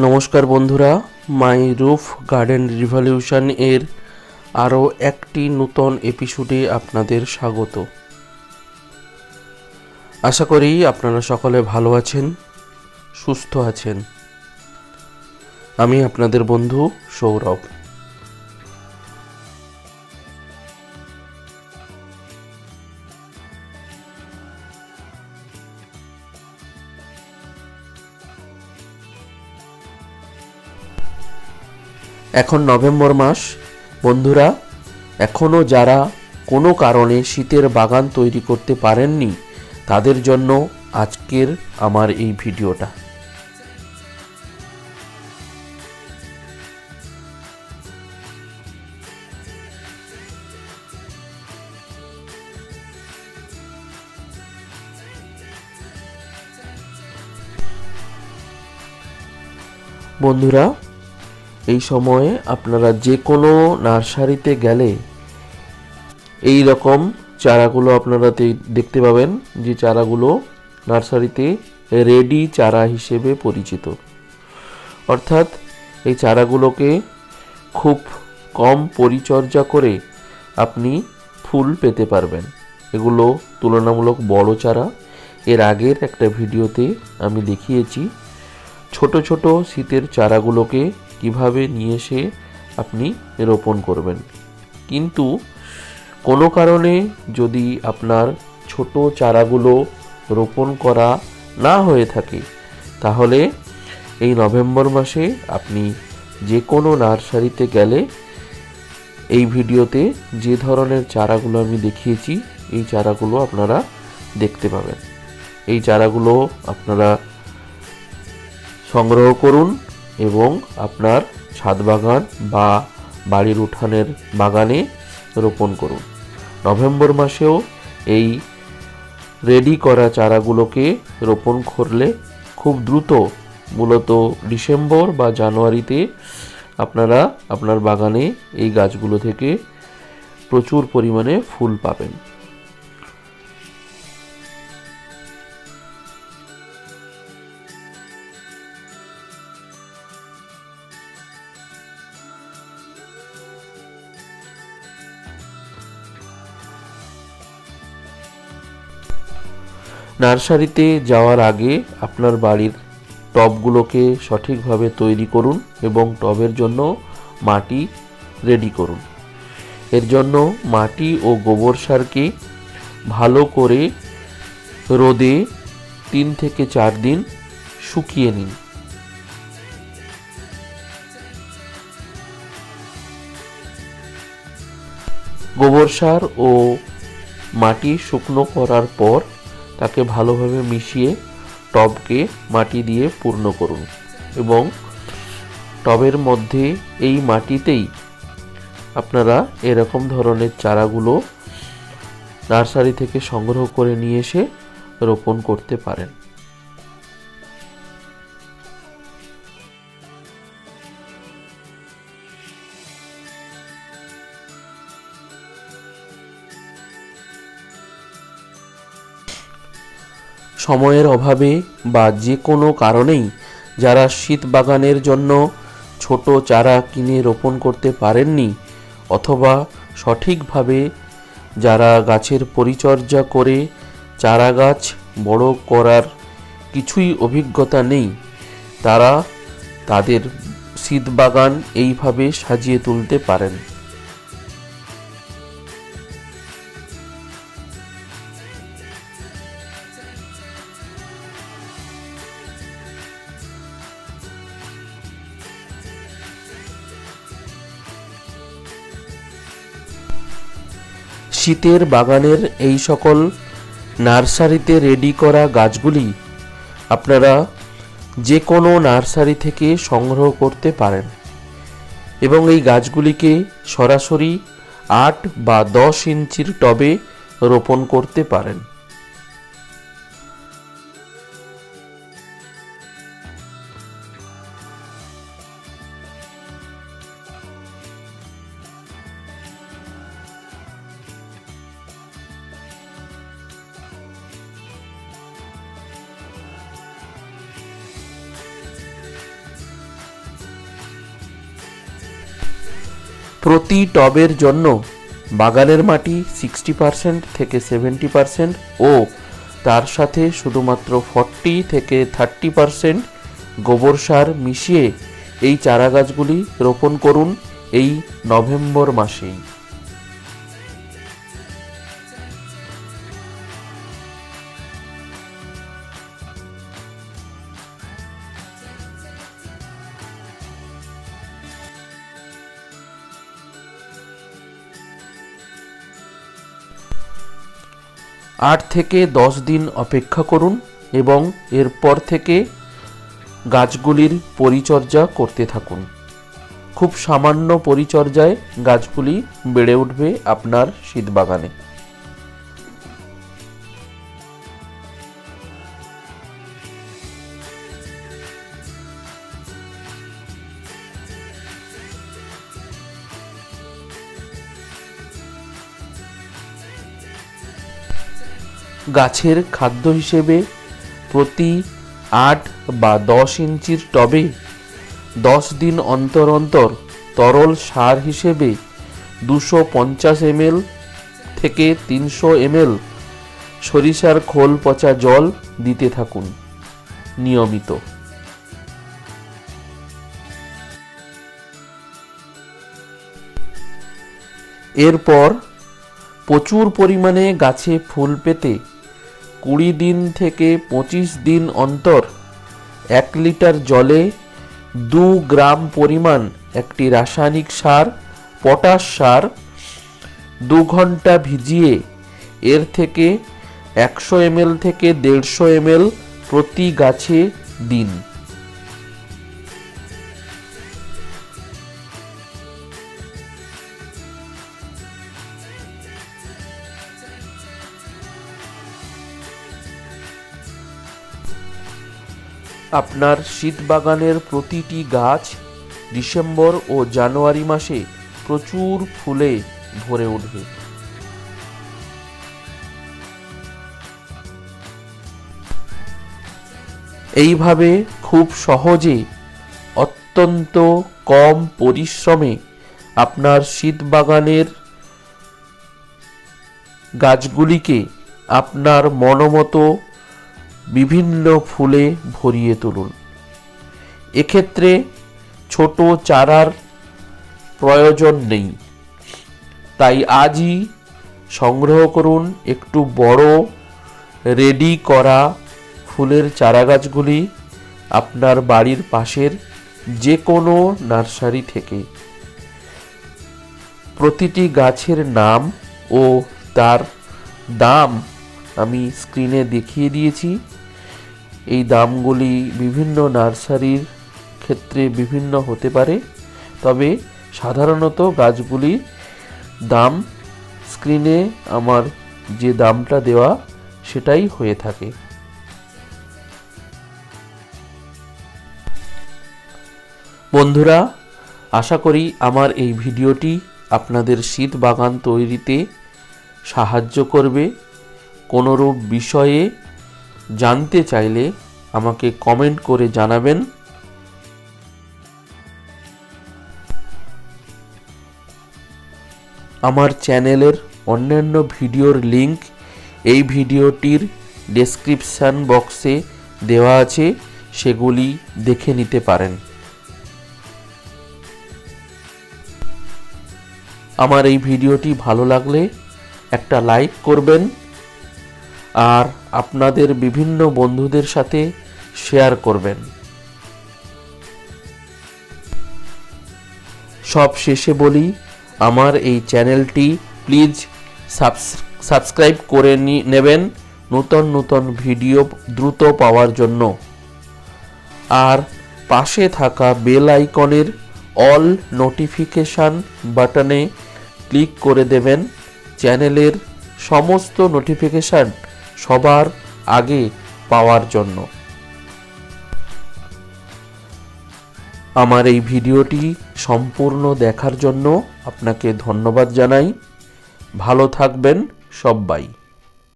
নমস্কার বন্ধুরা, মাই roof garden revolution এর আরও একটি নূতন এপিসোডে আপনাদের স্বাগত। আশা করি আপনারা সকলে ভালো আছেন, সুস্থ আছেন। আমি আপনাদের বন্ধু সৌরভ। এখন নভেম্বর মাস। বন্ধুরা এখনও যারা কোনো কারণে শীতের বাগান তৈরি করতে পারেননি, তাদের জন্য আজকের আমার এই ভিডিওটা। বন্ধুরা এই সময়ে আপনারা যে কোনো নার্সারিতে গেলে এই রকম চারাগুলো আপনারা দেখতে পাবেন যে চারাগুলো নার্সারিতে রেডি চারা হিসেবে পরিচিত। অর্থাৎ এই চারাগুলোকে খুব কম পরিচর্যা করে আপনি ফুল পেতে পারবেন। এগুলো তুলনামূলক বড় চারা। এর আগের একটা ভিডিওতে আমি দেখিয়েছি, ছোট ছোট শীতের চারাগুলোকে কীভাবে নিয়ে এসে আপনি রোপণ করবেন। কিন্তু কোনো কারণে যদি আপনার ছোট চারাগুলো রোপণ করা না হয়ে থাকে, তাহলে এই নভেম্বর মাসে আপনি যে কোনো নার্সারিতে গেলে এই ভিডিওতে যে ধরনের চারাগুলো আমি দেখিয়েছি, এই চারাগুলো আপনারা দেখতে পাবেন। এই চারাগুলো আপনারা সংগ্রহ করুন এবং আপনার ছাদ বাগান বা বাড়ির উঠানের বাগানে রোপণ করুন। নভেম্বর মাসেও এই রেডি করা চারাগুলোকে রোপণ করলে খুব দ্রুত, মূলত ডিসেম্বর বা জানুয়ারিতে আপনারা আপনার বাগানে এই গাছগুলো থেকে প্রচুর পরিমাণে ফুল পাবেন। নার্সারিতে যাওয়ার আগে আপনার বাড়ির টবগুলোকে সঠিকভাবে তৈরি করুন এবং টবের জন্য মাটি রেডি করুন। এর জন্য মাটি ও গোবর সারকে ভালো করে রোদে তিন থেকে চার দিন শুকিয়ে নিন। গোবর সার ও মাটি শুকনো করার পর তাকে ভালোভাবে মিশিয়ে টবকে মাটি দিয়ে পূর্ণ করুন এবং টবের মধ্যে এই মাটিতেই আপনারা এরকম ধরনের চারাগুলো নার্সারি থেকে সংগ্রহ করে নিয়ে এসে রোপণ করতে পারেন। সময়ের অভাবে বা যে কোনো কারণেই যারা শীত বাগানের জন্য ছোট চারা কিনে রোপণ করতে পারেননি অথবা সঠিকভাবে যারা গাছের পরিচর্যা করে চারা গাছ বড় করার কিছুই অভিজ্ঞতা নেই, তারা তাদের শীত বাগান এইভাবে সাজিয়ে তুলতে পারেন। শীতের বাগানের এই সকল নার্সারিতে রেডি করা গাছগুলি আপনারা যে কোনো নার্সারি থেকে সংগ্রহ করতে পারেন। এবং এই গাছগুলিকে সরাসরি আট বা দশ ইঞ্চির টবে রোপণ করতে পারেন। প্রতি টবের জন্য বাগানের মাটি সিক্সটি পারসেন্ট থেকে সেভেন্টি পারসেন্ট ও তার সাথে শুধুমাত্র ফর্টি থেকে থার্টি পারসেন্ট গোবর সার মিশিয়ে এই চারা গাছগুলি রোপণ করুন এই নভেম্বর মাসেই। আট থেকে দশ দিন অপেক্ষা করুন এবং এরপর থেকে গাছগুলির পরিচর্যা করতে থাকুন। খুব সামান্য পরিচর্যায় গাছগুলি বেড়ে উঠবে আপনার শীত বাগানে গাছের খাদ্য হিসেবে প্রতি আট বা দশ ইঞ্চির টবে দশ দিন অন্তর অন্তর তরল সার হিসেবে দুশো পঞ্চাশ এমএল থেকে তিনশো এমএল সরিষার খোল পচা জল দিতে থাকুন, নিয়মিত। এরপর প্রচুর পরিমাণে গাছে ফুল পেতে কুড়ি দিন থেকে পঁচিশ দিন অন্তর এক লিটার জলে দু গ্রাম পরিমাণ একটি রাসায়নিক সার, পটাশ সার দু ঘণ্টা ভিজিয়ে এর থেকে একশো এমএল থেকে দেড়শো এমএল প্রতি গাছে দিন। আপনার শীত বাগানের প্রতিটি গাছ ডিসেম্বর ও জানুয়ারি মাসে প্রচুর ফুলে ভরে উঠবে। এইভাবে খুব সহজে অত্যন্ত কম পরিশ্রমে আপনার শীত বাগানের গাছগুলিকে আপনার মনোমতো বিভিন্ন ফুলে ভরিয়ে তুলুন। এক্ষেত্রে ছোট চারার প্রয়োজন নেই। তাই আজই সংগ্রহ করুন একটু বড়, রেডি করা ফুলের চারা গাছগুলি আপনার বাড়ির পাশের যে কোনো নার্সারি থেকে। প্রতিটি গাছের নাম ও তার দাম আমি স্ক্রিনে দেখিয়ে দিয়েছি। এই দামগুলি বিভিন্ন নার্সারির ক্ষেত্রে বিভিন্ন হতে পারে। তবে সাধারণত গাছগুলির দাম স্ক্রিনে আমার যে দামটা দেওয়া সেটাই হয়ে থাকে। বন্ধুরা, আশা করি আমার এই ভিডিওটি আপনাদের শীত বাগান তৈরিতে সাহায্য করবে। কোনোরূপ বিষয়ে জানতে চাইলে আমাকে কমেন্ট করে জানাবেন। আমার চ্যানেলের অন্যান্য ভিডিওর লিংক এই ভিডিওটির ডেসক্রিপশান বক্সে দেওয়া আছে, সেগুলি দেখে নিতে পারেন। আমার এই ভিডিওটি ভালো লাগলে একটা লাইক করবেন। আর আপনাদের বিভিন্ন বন্ধুদের সাথে শেয়ার করবেন। সব শেষে বলি, আমার এই চ্যানেলটি প্লিজ সাবস্ক্রাইব করে নেবেন। নতুন নতুন ভিডিও দ্রুত পাওয়ার জন্য। আর পাশে থাকা বেল আইকনের অল নোটিফিকেশান বাটনে ক্লিক করে দেবেন। চ্যানেলের সমস্ত নোটিফিকেশান সবার আগে পাওয়ার জন্য। আমার এই ভিডিওটি সম্পূর্ণ দেখার জন্য আপনাকে ধন্যবাদ জানাই। ভালো থাকবেন সব্বাই।